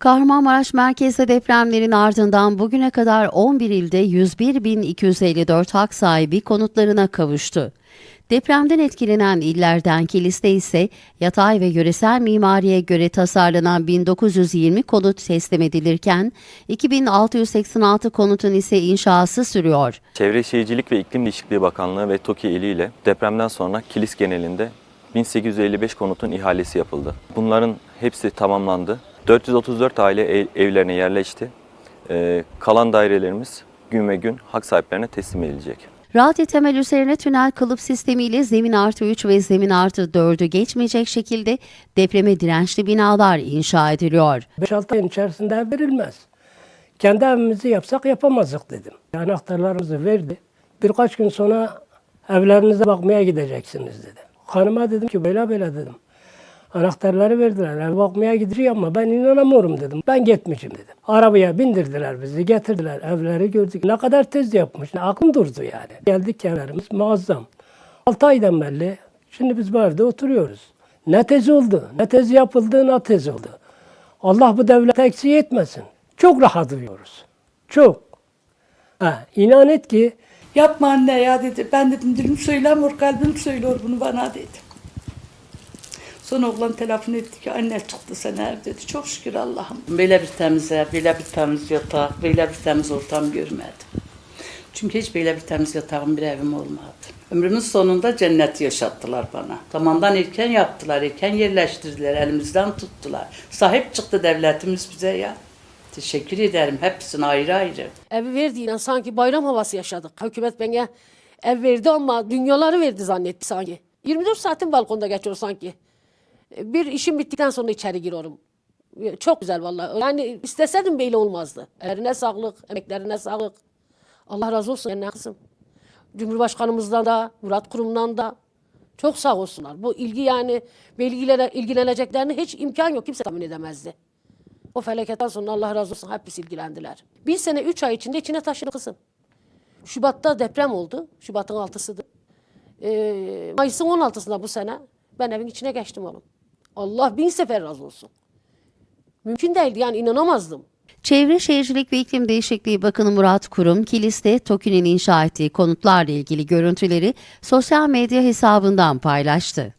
Kahramanmaraş merkezde depremlerin ardından bugüne kadar 11 ilde 101.254 hak sahibi konutlarına kavuştu. Depremden etkilenen illerdenki liste ise yatay ve yöresel mimariye göre tasarlanan 1920 konut teslim edilirken 2686 konutun ise inşası sürüyor. Çevre Şehircilik ve İklim Değişikliği Bakanlığı ve TOKİ eliyle depremden sonra Kilis genelinde 1855 konutun ihalesi yapıldı. Bunların hepsi tamamlandı. 434 aile ev- evlerine yerleşti. Ee, kalan dairelerimiz gün ve gün hak sahiplerine teslim edilecek. Radyo temel üzerine tünel kalıp sistemiyle zemin artı 3 ve zemin artı 4'ü geçmeyecek şekilde depreme dirençli binalar inşa ediliyor. 5-6 ayın içerisinde ev verilmez. Kendi evimizi yapsak yapamazdık dedim. Anahtarlarımızı verdi. Birkaç gün sonra evlerinize bakmaya gideceksiniz dedi. Hanıma dedim ki böyle böyle dedim. Anahtarları verdiler. Ev bakmaya gideceğim ama ben inanamıyorum dedim. Ben gitmişim dedim. Arabaya bindirdiler bizi, getirdiler. Evleri gördük. Ne kadar tez yapmış. Aklım durdu yani. Geldik evlerimiz muazzam. 6 aydan belli. Şimdi biz bu oturuyoruz. Ne tez oldu, ne tez yapıldı, ne tez oldu. Allah bu devlete eksik etmesin. Çok rahat uyuyoruz. Çok. Ha, inan et ki Yapma anne ya dedi. Ben dedim dilim söylemiyor, kalbim söylüyor bunu bana dedi. Sonra oğlan telefon etti ki anne çıktı sen ev dedi. Çok şükür Allah'ım. Böyle bir temiz ev, böyle bir temiz yatak, böyle bir temiz ortam görmedim. Çünkü hiç böyle bir temiz yatağım bir evim olmadı. Ömrümün sonunda cennet yaşattılar bana. Zamandan erken yaptılar, erken yerleştirdiler, elimizden tuttular. Sahip çıktı devletimiz bize ya. Teşekkür ederim hepsine ayrı ayrı. Evi verdiğiyle sanki bayram havası yaşadık. Hükümet bana ev verdi ama dünyaları verdi zannetti sanki. 24 saatin balkonda geçiyor sanki. Bir işim bittikten sonra içeri giriyorum. Çok güzel vallahi. Yani isteseydim böyle olmazdı. Eline sağlık, emeklerine sağlık. Allah razı olsun yani kızım. Cumhurbaşkanımızdan da, Murat Kurum'dan da çok sağ olsunlar. Bu ilgi yani belgilere ilgileneceklerini hiç imkan yok. Kimse tahmin edemezdi. O felaketten sonra Allah razı olsun hepsi ilgilendiler. Bir sene üç ay içinde içine taşıdı kızım. Şubat'ta deprem oldu. Şubat'ın altısıydı. Ee, Mayıs'ın 16'sında bu sene ben evin içine geçtim oğlum. Allah bin sefer razı olsun. Mümkün değildi yani inanamazdım. Çevre Şehircilik ve İklim Değişikliği Bakanı Murat Kurum, Kilis'te TOKİ'nin inşa ettiği konutlarla ilgili görüntüleri sosyal medya hesabından paylaştı.